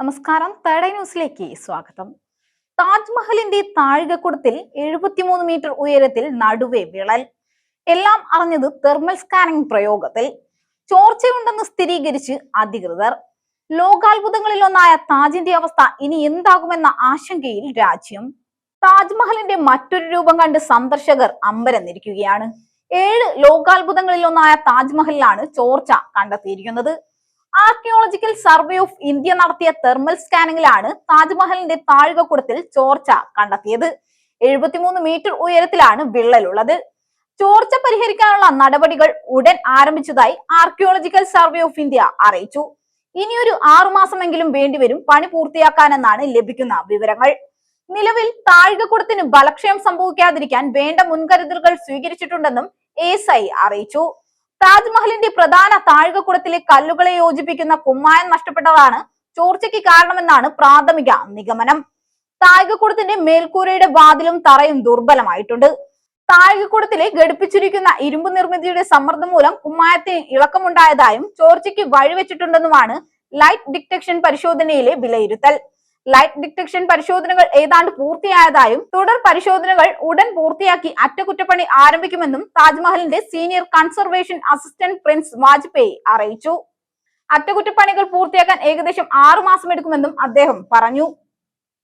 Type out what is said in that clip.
നമസ്കാരം. തേർഡ് ന്യൂസിലേക്ക് സ്വാഗതം. താജ്മഹലിന്റെ താഴികക്കുടത്തിൽ എഴുപത്തിമൂന്ന് മീറ്റർ ഉയരത്തിൽ നടുവേ വിളൽ. എല്ലാം അറിഞ്ഞത് തെർമൽ സ്കാനിംഗ് പ്രയോഗത്തിൽ. ചോർച്ചയുണ്ടെന്ന് സ്ഥിരീകരിച്ച് അധികൃതർ. ലോകാത്ഭുതങ്ങളിൽ ഒന്നായ താജിന്റെ അവസ്ഥ ഇനി എന്താകുമെന്ന ആശങ്കയിൽ രാജ്യം. താജ്മഹലിന്റെ മറ്റൊരു രൂപം കണ്ട് സന്ദർശകർ അമ്പരന്നിരിക്കുകയാണ്. ഏഴ് ലോകാത്ഭുതങ്ങളിൽ ഒന്നായ താജ്മഹലിലാണ് ചോർച്ച കണ്ടെത്തിയിരിക്കുന്നത്. ആർക്കിയോളജിക്കൽ സർവേ ഓഫ് ഇന്ത്യ നടത്തിയ തെർമൽ സ്കാനിങ്ങിലാണ് താജ്മഹലിന്റെ താഴ്വക്കുടത്തിൽ ചോർച്ച കണ്ടെത്തിയത്. എഴുപത്തിമൂന്ന് മീറ്റർ ഉയരത്തിലാണ് വിള്ളലുള്ളത്. ചോർച്ച പരിഹരിക്കാനുള്ള നടപടികൾ ഉടൻ ആരംഭിച്ചതായി ആർക്കിയോളജിക്കൽ സർവേ ഓഫ് ഇന്ത്യ അറിയിച്ചു. ഇനിയൊരു ആറുമാസമെങ്കിലും വേണ്ടിവരും പണി പൂർത്തിയാക്കാനെന്നാണ് ലഭിക്കുന്ന വിവരങ്ങൾ. നിലവിൽ താഴ്കക്കുടത്തിന് ബലക്ഷയം സംഭവിക്കാതിരിക്കാൻ വേണ്ട മുൻകരുതലുകൾ സ്വീകരിച്ചിട്ടുണ്ടെന്നും എസ് അറിയിച്ചു. താജ്മഹലിന്റെ പ്രധാന താഴ്കക്കുടത്തിലെ കല്ലുകളെ യോജിപ്പിക്കുന്ന കുമ്മായം നഷ്ടപ്പെട്ടതാണ് ചോർച്ചയ്ക്ക് കാരണമെന്നാണ് പ്രാഥമിക നിഗമനം. താഴ്കക്കുടത്തിന്റെ മേൽക്കൂരയുടെ വാതിലും തറയും ദുർബലമായിട്ടുണ്ട്. താഴ്കക്കുടത്തിലെ ഘടിപ്പിച്ചിരിക്കുന്ന ഇരുമ്പ് നിർമ്മിതിയുടെ സമ്മർദ്ദം മൂലം കുമ്മായത്തിന് ഇളക്കമുണ്ടായതായും ചോർച്ചയ്ക്ക് വഴിവെച്ചിട്ടുണ്ടെന്നുമാണ് ലൈറ്റ് ഡിറ്റക്ഷൻ പരിശോധനയിലെ വിലയിരുത്തൽ. ലൈറ്റ് ഡിറ്റക്ഷൻ പരിശോധനകൾ ഏതാണ്ട് പൂർത്തിയായതായും തുടർ പരിശോധനകൾ ഉടൻ പൂർത്തിയാക്കി അറ്റകുറ്റപ്പണി ആരംഭിക്കുമെന്നും താജ്മഹലിന്റെ senior conservation assistant Prince Vajpayee അറിയിച്ചു. അറ്റകുറ്റപ്പണികൾ പൂർത്തിയാക്കാൻ ഏകദേശം ആറു മാസം എടുക്കുമെന്നും അദ്ദേഹം പറഞ്ഞു.